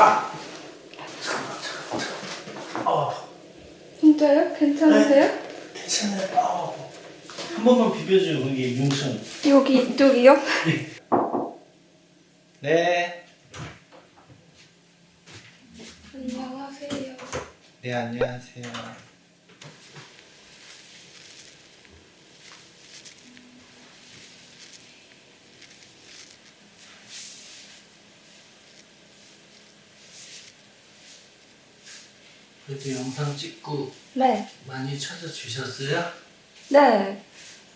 아! 잠깐만, 잠깐만, 잠깐만. 어, 진짜요? 괜찮으세요? 괜찮아요. 아, 한 번만 비벼줘요, 거기 융선. 여기 이쪽이요? 네. 안녕하세요. 네, 안녕하세요. 그래도 영상 찍고 네. 많이 찾아주셨어요? 네.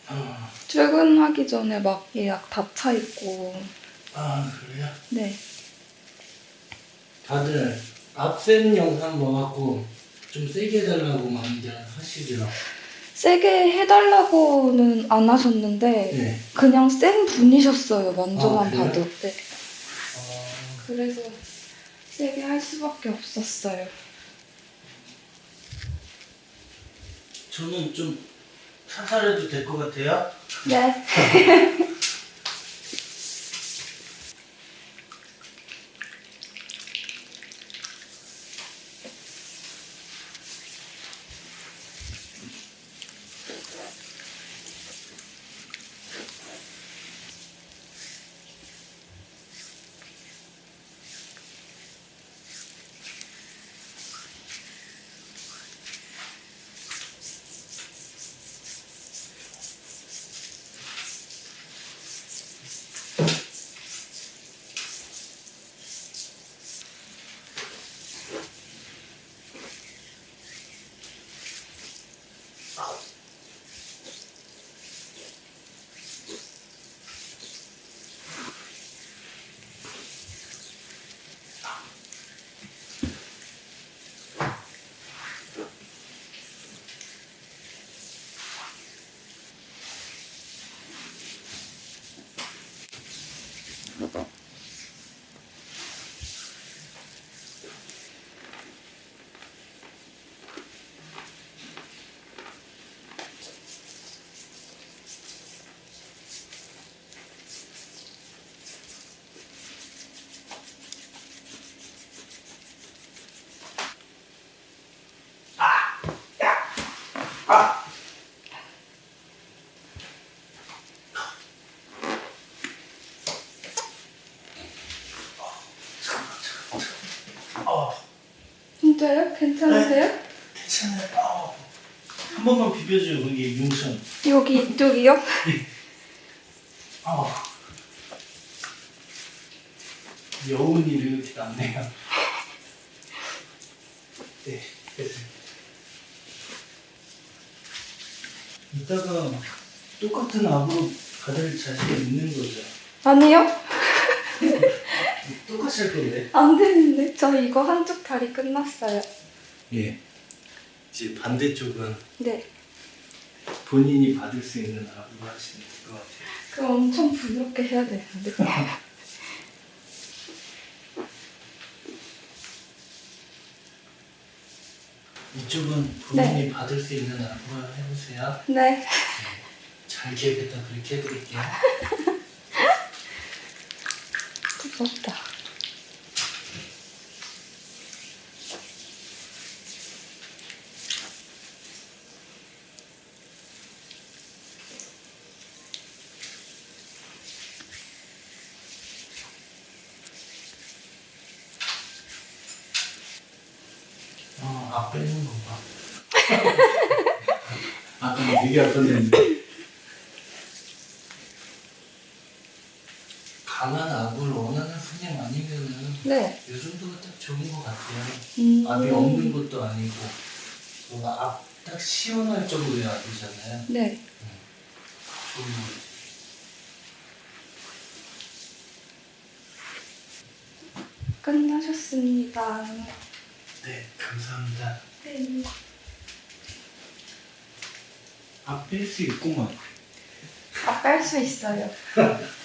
어, 출근하기 전에 막 예약 다 차 있고. 아, 그래요? 네. 다들 앞센 영상 봐갖고 좀 세게 해달라고 많이들 하시더라고. 세게 해달라고는 안 하셨는데 네. 그냥 센 분이셨어요. 만져만 아, 그래요? 봐도. 네. 어, 그래서 세게 할 수밖에 없었어요. 저는 좀 살살해도 될 것 같아요? 네. 아! 잠깐만, 잠깐만, 잠깐만. 어, 진짜요? 괜찮으세요? 괜찮아요. 아, 한 번만 비벼줘요, 거기 융선. 여기 이쪽이요? 아, 여운이 이렇게 남네요. 네, 됐어요. 이따가 똑같은 압으로 받을 자신이 있는 거죠? 아니요? 할 건데. 안 되는데. 저 이거 한쪽 다리 끝났어요. 예. 이제 반대쪽은 네. 본인이 받을 수 있는 압으로 하시면 될 것 같아요. 그럼 엄청 부드럽게 해야 되는데. 이쪽은 본인이 받을 수 있는 압으로 해보세요. 네. 잘 기억했다 그렇게 해드릴게요. 무섭다. 어, 앞 빼는 거 봐. 아까 되게 아팠는데. 강한 압을 원하는 손님 아니면은 네. 이 정도가 딱 좋은 것 같아요. 음. 압이 없는 것도 아니고 뭔가 압딱 시원할 정도의 압이잖아요. 네. 좋은 것 같아요. 끝나셨습니다. 네, 감사합니다. 네. 압뺄수 있구만. 아, 뺄 수 있어요.